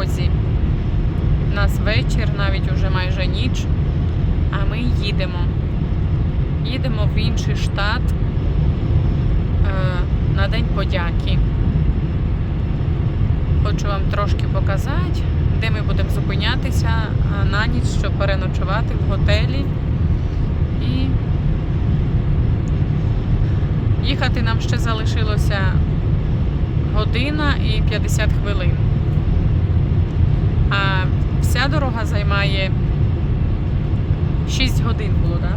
дорозі. У нас вечір, навіть уже майже ніч. А ми їдемо. Їдемо в інший штат е, на День подяки. Хочу вам трошки показати, де ми будемо зупинятися на ніч, щоб переночувати в готелі. І їхати нам ще залишилося година і 50 хвилин. А вся дорога займає 6 годин було, так?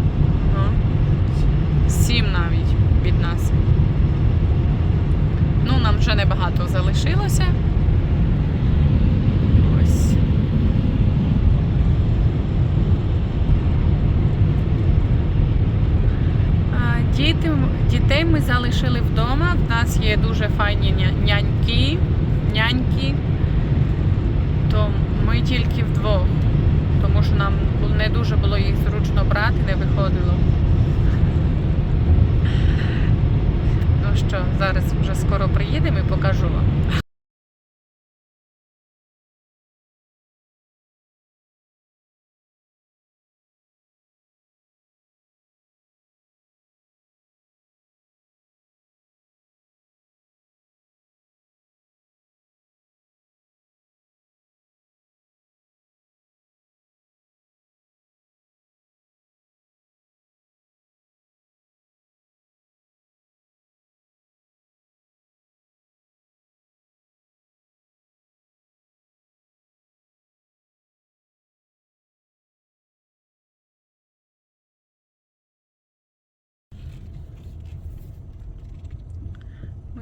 Да? 7 навіть від нас. Ну, нам вже небагато залишилося. Ось. Діти, дітей ми залишили вдома. В нас є дуже файні няньки, няньки. То ми тільки вдвох, тому що нам не дуже було їх зручно брати, не виходило. Ну що, зараз вже скоро приїдемо і покажу вам.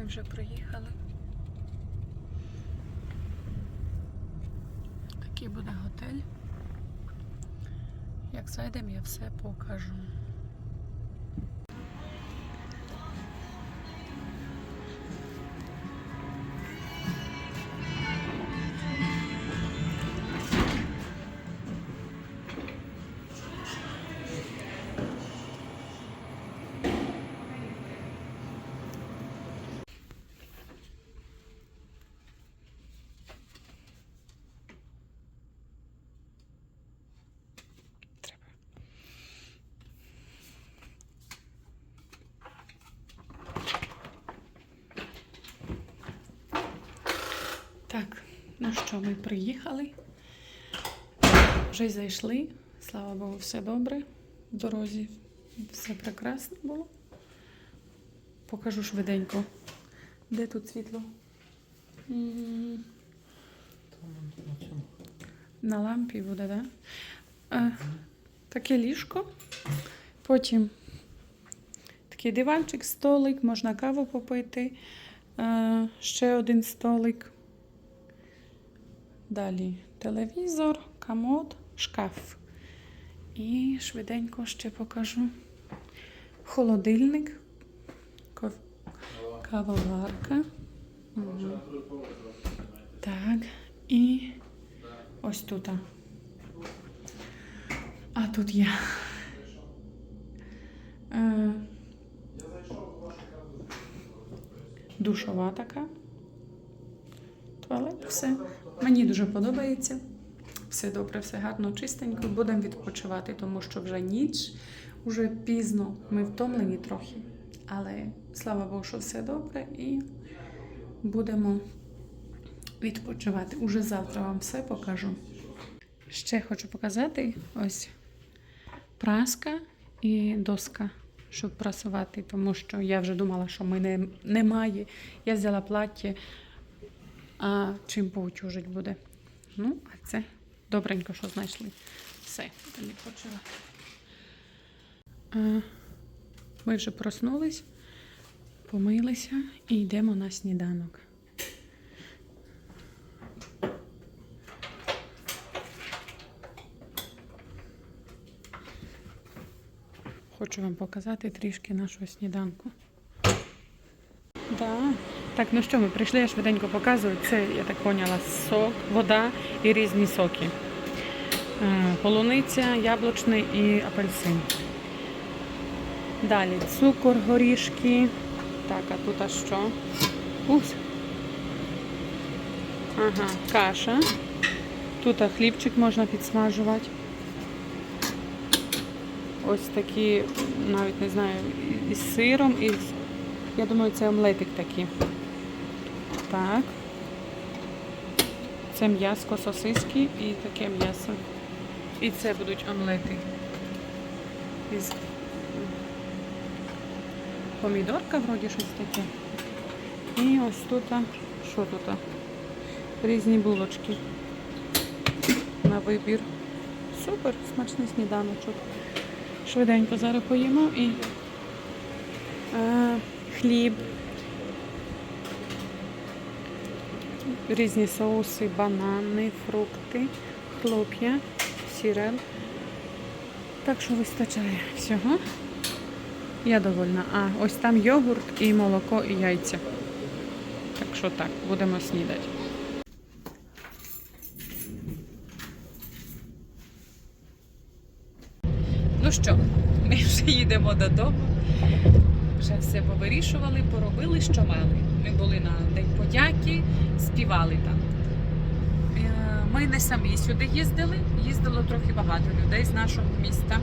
Ми вже приїхали. Такий буде готель. Як зайдемо, я все покажу. Ну що, ми приїхали. Вже зайшли. Слава Богу, все добре. В дорозі все прекрасно було. Покажу швиденько. Де тут світло? На лампі буде, так? Да? Таке ліжко. Потім такий диванчик, столик, можна каву попити. Е, ще один столик. Далі телевізор, комод, шкаф. І швиденько ще покажу холодильник, ков- кавоварка. Мгм. Так, і ось тут. А тут є. Е, душова така. Все. Мені дуже подобається. Все добре, все гарно, чистенько. Будемо відпочивати, тому що вже ніч, вже пізно. Ми втомлені трохи. Але слава Богу, що все добре і будемо відпочивати. Уже завтра вам все покажу. Ще хочу показати ось праска і доска, щоб прасувати, тому що я вже думала, що мене немає. Я взяла плаття, а чим поутюжить буде. Ну, а це добренько, що знайшли. Все, будемо відпочивати. А, Ми вже проснулись, помилися і йдемо на сніданок. Хочу вам показати трішки нашого сніданку. Так, ну що, ми прийшли, я швиденько показую. Це, я так поняла, сок, вода і різні соки. Е, Полуниця, яблучний і апельсин. Далі цукор, горішки. Так, а тут а що? Ус. Ага, каша. Тут хлібчик можна підсмажувати. Ось такі, навіть не знаю, із сиром, і я думаю, це омлетик такий. Так. Це м'яско сосиски і таке м'ясо. І це будуть омлети. Із помідорка, вроді щось таке. І ось тут, що тут? Різні булочки на вибір. Супер, смачний сніданочок. Швиденько зараз поїмо і е, хліб, різні соуси, банани, фрукти, хлоп'я, сірел. Так що вистачає всього. Я довольна. А, ось там йогурт і молоко і яйця. Так що так, будемо снідати. Ну що, ми вже їдемо додому. Вже все повирішували, поробили, що мали. Ми були на День подяки, співали там. Е, Ми не самі сюди їздили, їздило трохи багато людей з нашого міста.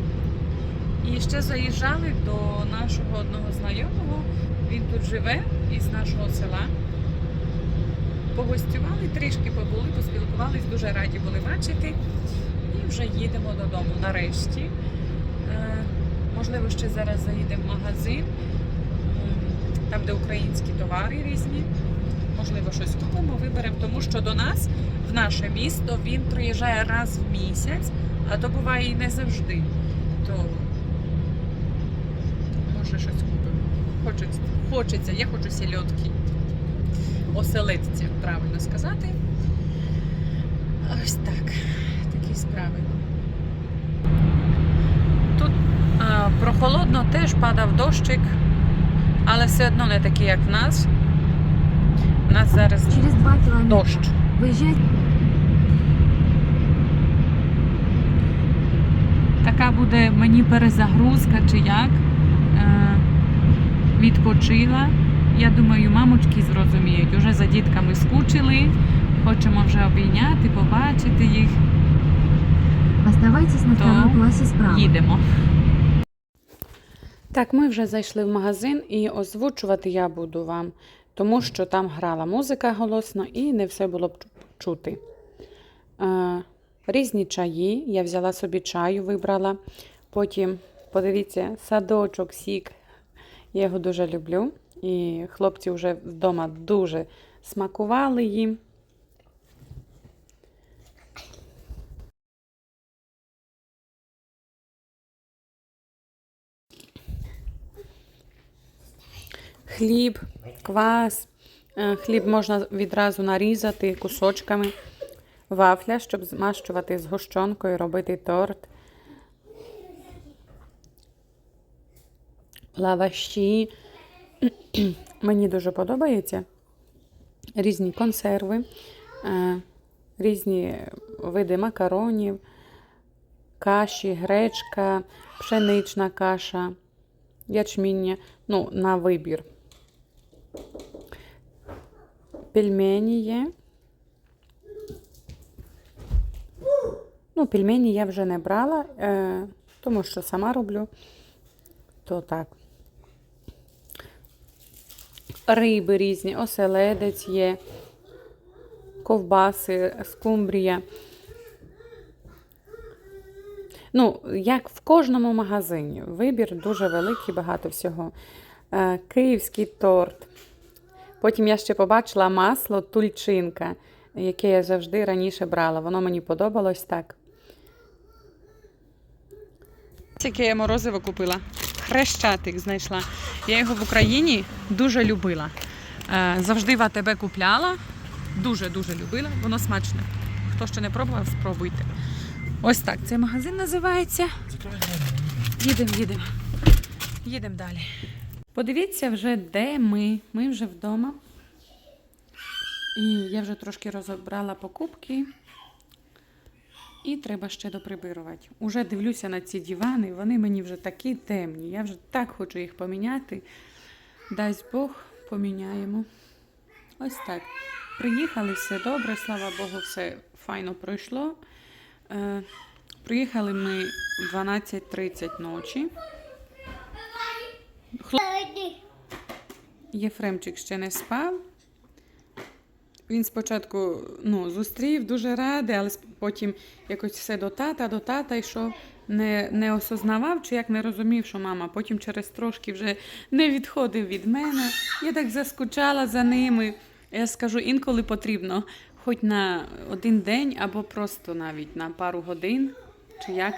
І ще заїжджали до нашого одного знайомого. Він тут живе із нашого села. Погостювали, трішки побули, поспілкувались, дуже раді були бачити. І вже їдемо додому нарешті. Е, Можливо, ще зараз заїдемо в магазин, там, де українські товари різні. Можливо, щось купимо, виберемо, тому що до нас, в наше місто, він приїжджає раз в місяць, а то буває і не завжди. То може щось купимо. Хочеться, хочеться, я хочу сільотки. Оселедця, правильно сказати. Ось так. Такі справи. Тут а, прохолодно теж падав дощик, але все одно не такий, як в нас. У нас зараз Через 2 километра дощ. выезжать Така буде мені перезагрузка чи як. Е, відпочила. Я думаю, мамочки зрозуміють. Уже за дітками скучили. Хочемо вже обійняти, побачити їх. оставайтесь на То втором классе справа. Їдемо. Так, ми вже зайшли в магазин і озвучувати я буду вам, тому що там грала музика голосно і не все було б чути. Різні чаї. Я взяла собі чаю, вибрала. Потім, подивіться, садочок, сік. Я його дуже люблю. І хлопці вже вдома дуже смакували їм. Хліб, квас. Е, Хліб можна відразу нарізати кусочками. Вафля, щоб змащувати з гущонкою, робити торт. Лаваші. Мені дуже подобається. Різні консерви, е, різні види макаронів, каші, гречка, пшенична каша, ячміння. Ну, на вибір. Пельмені є. Ну, пельмені я вже не брала, е, тому що сама роблю. То так. Риби різні, оселедець є, ковбаси, скумбрія. Ну, як в кожному магазині. Вибір дуже великий, багато всього. Е, Київський торт. Потім я ще побачила масло тульчинка, яке я завжди раніше брала. Воно мені подобалось так. Яке я морозиво купила. Хрещатик знайшла. Я його в Україні дуже любила. Е, Завжди в АТБ купляла. Дуже-дуже любила. Воно смачне. Хто ще не пробував, спробуйте. Ось так цей магазин називається. Їдемо, їдемо. Їдемо далі. Подивіться вже, де ми. Ми вже вдома. І я вже трошки розібрала покупки. І треба ще доприбирувати. Уже дивлюся на ці дивани, вони мені вже такі темні. Я вже так хочу їх поміняти. Дасть Бог, поміняємо. Ось так. Приїхали, все добре, слава Богу, все файно пройшло. Е, приїхали ми в 12.30 ночі. Єфремчик ще не спав. Він спочатку ну, зустрів, дуже радий, але потім якось все до тата, до тата йшов, не, не осознавав чи як не розумів, що мама. Потім через трошки вже не відходив від мене. Я так заскучала за ними. Я скажу, інколи потрібно хоч на один день або просто навіть на пару годин, чи як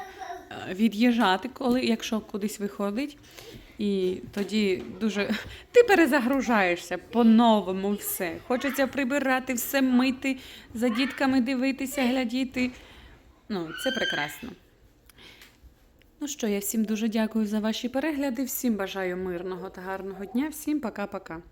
від'їжджати, коли, якщо кудись виходить. І тоді дуже ти перезагружаєшся по-новому все. Хочеться прибирати, все мити, за дітками дивитися, глядіти. Ну, це прекрасно. Ну що, я всім дуже дякую за ваші перегляди. Всім бажаю мирного та гарного дня. Всім пока-пока.